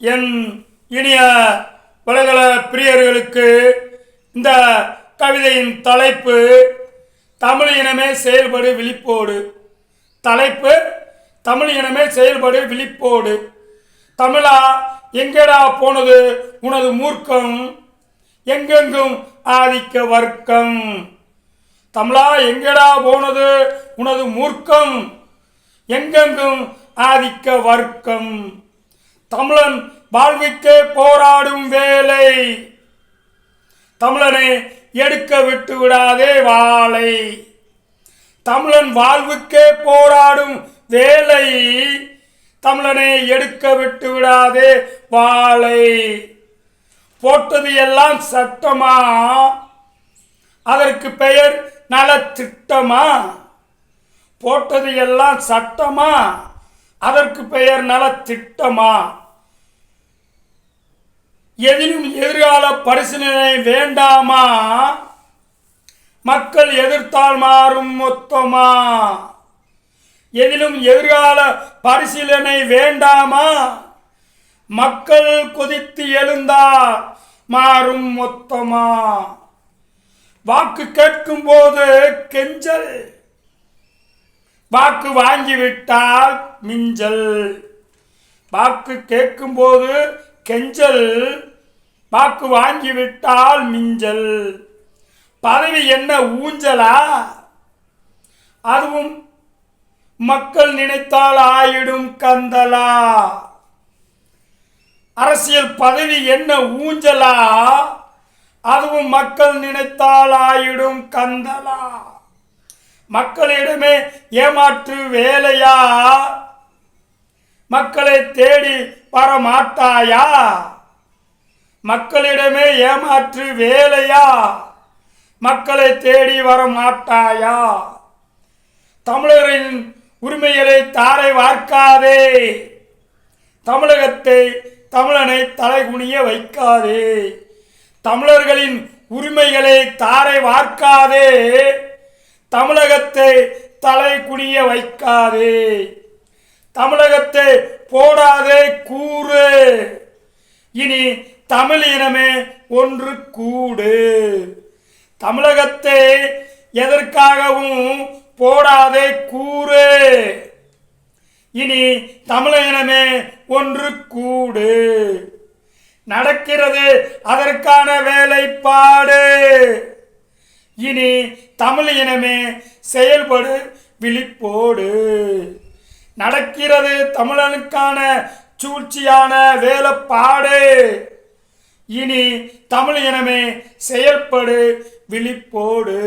என் இனிய உலகள பிரியர்களுக்கு இந்த கவிதையின் தலைப்பு தமிழ் இனமே செயல்படு விழிப்போடு. தலைப்பு தமிழ் இனமே செயல்படு விழிப்போடு. தமிழா எங்கடா போனது உனது மூர்க்கம்? எங்கெங்கும் ஆதிக்க வர்க்கம்? தமிழா எங்கடா போனது உனது மூர்க்கம்? எங்கெங்கும் ஆதிக்க வர்க்கம்? தமிழன் வாழ்விக்கே போராடும் வேலை. தமிழனை எடுக்க விட்டு விடாதே வாளை தமிழன் வாழ்வுக்கே போராடும் வேலை. தமிழனை எடுக்க விட்டு விடாதே வாளை போட்டது எல்லாம் சட்டமா? அதற்கு பெயர் நலத்திட்டமா? போட்டது எல்லாம் சட்டமா? அதற்கு பெயர் நலத்திட்டமா? எதிலும் எதிர்கால பரிசீலனை வேண்டாமா? மக்கள் எதிர்த்தால் மாறும் மொத்தமா? எதிலும் எதிர்கால பரிசீலனை வேண்டாமா? மக்கள் கொதித்து எழுந்தால் மாறும் மொத்தமா? வாக்கு கேட்கும் போது கெஞ்சல். வாக்கு வாங்கிவிட்டால் மிஞ்சல். வாக்கு கேட்கும்போது கெஞ்சல் வாக்கு வாங்கிவிட்டால் மிஞ்சல். பதவி என்ன ஊஞ்சலா? அதுவும் மக்கள் நினைத்தால் ஆயிடும் கந்தலா. அரசியல் பதவி என்ன ஊஞ்சலா? அதுவும் மக்கள் நினைத்தால் ஆயிடும் கந்தலா. மக்களிடமே ஏமாற்று வேலையா? மக்களை தேடி வர மாட்டாயா மக்களிடமே ஏமாற்று வேலையா? மக்களை தேடி வர மாட்டாயா? தமிழரின் உரிமைகளை தாரை வார்க்காதே. தமிழகத்தை தமிழனை தலைகுனிய வைக்காதே. தமிழர்களின் உரிமைகளை தாரை வார்க்காதே. தமிழகத்தை தலை குனிய வைக்காதே. தமிழகத்தை போடாதே கூறு. இனி தமிழ் இனமே ஒன்று கூடு. தமிழகத்தை எதற்காகவும் போடாதே கூறு. இனி தமிழினமே ஒன்று கூடு. நடக்கிறது அதற்கான வேலைப்பாடு. இனி தமிழ் இனமே செயல்படு விழிப்போடு. நடக்கிறது தமிழனுக்கான சூழ்ச்சியான வேலைப்பாடு. இனி தமிழ் இனமே செயல்படு விழிப்போடு.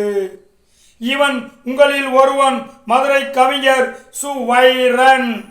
இவன் உங்களில் ஒருவன் மதுரை கவிஞர் சுவைரன்